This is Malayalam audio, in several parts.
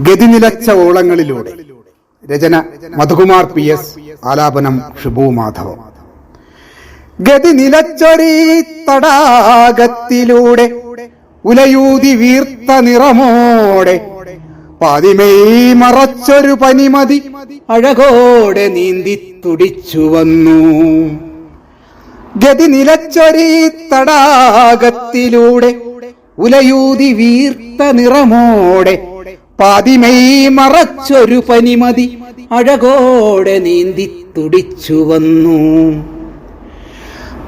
ഗതിനിലച്ച ഓളങ്ങളിലൂടെ. രചന മധുകുമാർ പി എസ് ആലാപനം ഷിബു മാധവം. ഗതി നിലച്ചൊരീ തടാകത്തിലൂടെ ഉലയൂതി വീർത്ത നിറമോടെ പാതിമേയ് മറച്ചൊരു പനിമതി അഴകോടെ നീന്തി തുടിച്ചു വന്നു ഗതി നിലച്ചൊരീ തടാകത്തിലൂടെ ഉലയൂതി വീർത്ത നിറമോടെ പാതിമേയ് മറച്ചൊരു പനിമതി അഴകോടെ നീന്തി തുടിച്ചു വന്നു.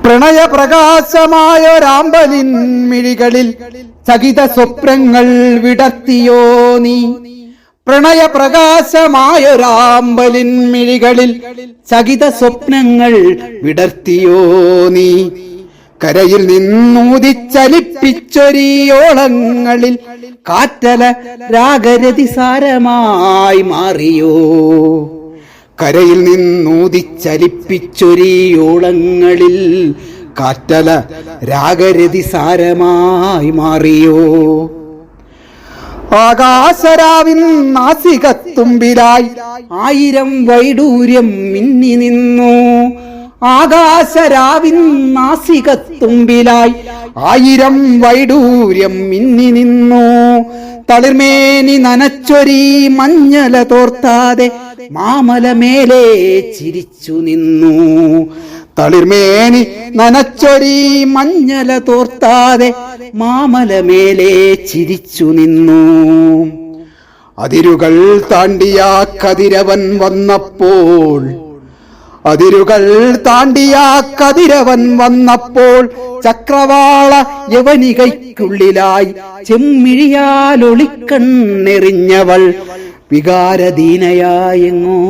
പ്രണയപ്രകാശമായൊരാമ്പലിൻ മിഴികളിൽ ചകിത സ്വപ്നങ്ങൾ വിടർത്തിയോ നീ. പ്രണയപ്രകാശമായൊരാമ്പലിൻ മിഴികളിൽ ചകിത സ്വപ്നങ്ങൾ വിടർത്തിയോ നീ. കരയിൽ നിന്നൂതിച്ചലിപ്പിച്ചൊരിയോളങ്ങളിൽ കാറ്റല രാഗരതി സാരമായി മാറിയോ? കരയിൽ നിന്നൂതിച്ചലിപ്പിച്ചൊരിയോളങ്ങളിൽ കാറ്റല രാഗരതി സാരമായി മാറിയോ? ആകാശരാവിൻ നാസികത്തുമ്പിലായി ആയിരം വൈഡൂര്യം മിന്നി നിന്നു. ആകാശരാവിൻ നാസികത്തുമ്പിലായി ആയിരം വൈഡൂര്യം മിന്നി നിന്നു. തളിർമേനി നനച്ചൊരി മഞ്ഞല തോർത്താതെ മാമല മേലെ ചിരിച്ചു നിന്നു. തളിർമേനി നനച്ചൊരി മഞ്ഞല തോർത്താതെ മാമല മേലെ ചിരിച്ചു നിന്നു. അതിരുകൾ താണ്ടിയ കതിരവൻ വന്നപ്പോൾ അതിരുകൾ താണ്ടിയ കതിരവൻ വന്നപ്പോൾ ചക്രവാള യവനികയ്ക്കുള്ളിലായി ചെമ്മിഴിയാലൊളിക്കണ്ണെറിഞ്ഞവൾ വികാരദീനയായെങ്ങോ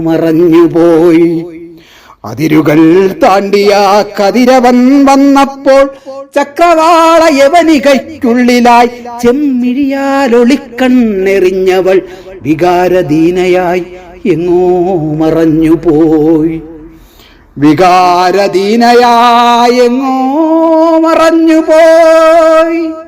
മറഞ്ഞുപോയി. അതിരുകൾ താണ്ടിയ കതിരവൻ വന്നപ്പോൾ ചക്രവാള യവനികയ്ക്കുള്ളിലായി ചെമ്മിഴിയാലൊളിക്കണ്ണെറിഞ്ഞവൾ വികാരദീനയായി. എങ്ങോ മറഞ്ഞുപോയി. വികാരദീനയായെങ്ങോ മറഞ്ഞുപോയി.